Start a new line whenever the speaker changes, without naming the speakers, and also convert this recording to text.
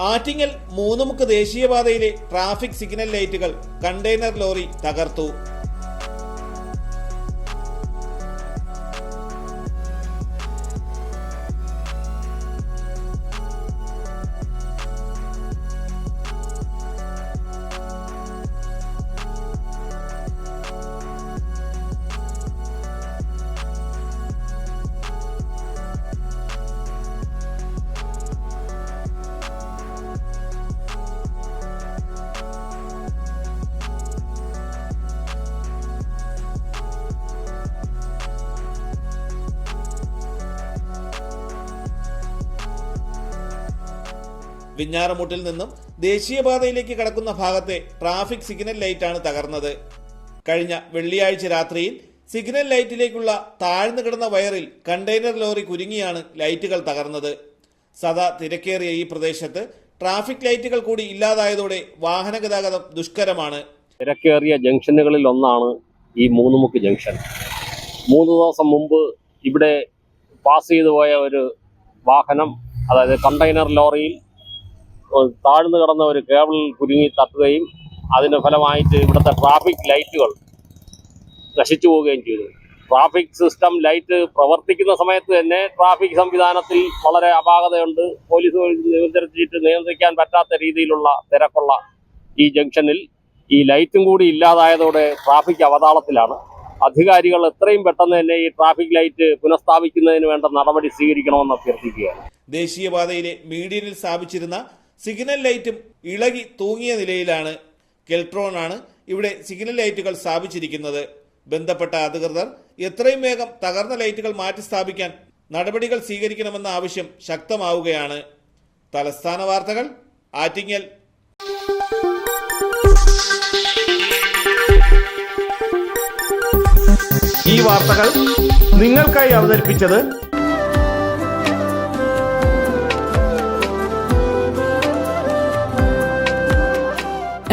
ആറ്റിങ്ങൽ മൂന്നുമുക്ക് ദേശീയപാതയിലെ traffic signal ലൈറ്റുകൾ container lorry തകർത്തു. വിഞ്ഞാറമൂട്ടിൽ നിന്നും ദേശീയപാതയിലേക്ക് കടക്കുന്ന ഭാഗത്തെ ട്രാഫിക് സിഗ്നൽ ലൈറ്റാണ് തകർന്നത്. കഴിഞ്ഞ വെള്ളിയാഴ്ച രാത്രിയിൽ സിഗ്നൽ ലൈറ്റിലേക്കുള്ള താഴ്ന്നു കിടന്ന വയറിൽ കണ്ടെയ്നർ ലോറി കുരുങ്ങിയാണ് ലൈറ്റുകൾ തകർന്നത്. സദാ തിരക്കേറിയ ഈ പ്രദേശത്ത് ട്രാഫിക് ലൈറ്റുകൾ കൂടി ഇല്ലാതായതോടെ വാഹന ഗതാഗതം ദുഷ്കരമാണ്.
തിരക്കേറിയ ജംഗ്ഷനുകളിൽ ഒന്നാണ് ഈ മൂന്നുമുക്ക് ജംഗ്ഷൻ. മൂന്ന് ദിവസം മുമ്പ് ഇവിടെ പാസ് ചെയ്തു പോയ ഒരു വാഹനം അതായത് കണ്ടെയ്നർ ലോറിയിൽ താഴ്ന്നു കിടന്ന ഒരു കേബിളിൽ കുരുങ്ങി തട്ടുകയും അതിന്റെ ഫലമായിട്ട് ഇവിടുത്തെ ട്രാഫിക് ലൈറ്റുകൾ നശിച്ചു പോവുകയും ചെയ്തു. ട്രാഫിക് സിസ്റ്റം ലൈറ്റ് പ്രവർത്തിക്കുന്ന സമയത്ത് തന്നെ ട്രാഫിക് സംവിധാനത്തിൽ വളരെ അപാകതയുണ്ട്. പോലീസ് നിയന്ത്രിച്ചിട്ട് നിയന്ത്രിക്കാൻ പറ്റാത്ത രീതിയിലുള്ള തിരക്കുള്ള ഈ ജംഗ്ഷനിൽ ഈ ലൈറ്റും കൂടി ഇല്ലാതായതോടെ ട്രാഫിക് അവതാളത്തിലാണ്. അധികാരികൾ എത്രയും പെട്ടെന്ന് തന്നെ ഈ ട്രാഫിക് ലൈറ്റ് പുനഃസ്ഥാപിക്കുന്നതിന് വേണ്ട നടപടി സ്വീകരിക്കണമെന്ന് അഭ്യർത്ഥിക്കുകയാണ്.
ദേശീയപാതയിലെ മീഡിയനിൽ സ്ഥാപിച്ചിരുന്ന സിഗ്നൽ ലൈറ്റും ഇളകി തൂങ്ങിയ നിലയിലാണ് കെൽട്രോൺ ആണ് ഇവിടെ സിഗ്നൽ ലൈറ്റുകൾ സ്ഥാപിച്ചിരിക്കുന്നത്. ബന്ധപ്പെട്ട അധികൃതർ എത്രയും വേഗം തകർന്ന ലൈറ്റുകൾ മാറ്റി സ്ഥാപിക്കാൻ നടപടികൾ സ്വീകരിക്കണമെന്ന ആവശ്യം ശക്തമാവുകയാണ്. തലസ്ഥാന വാർത്തകൾ ആറ്റിങ്ങൽ.
ഈ വാർത്തകൾ നിങ്ങൾക്കായി അവതരിപ്പിച്ചത്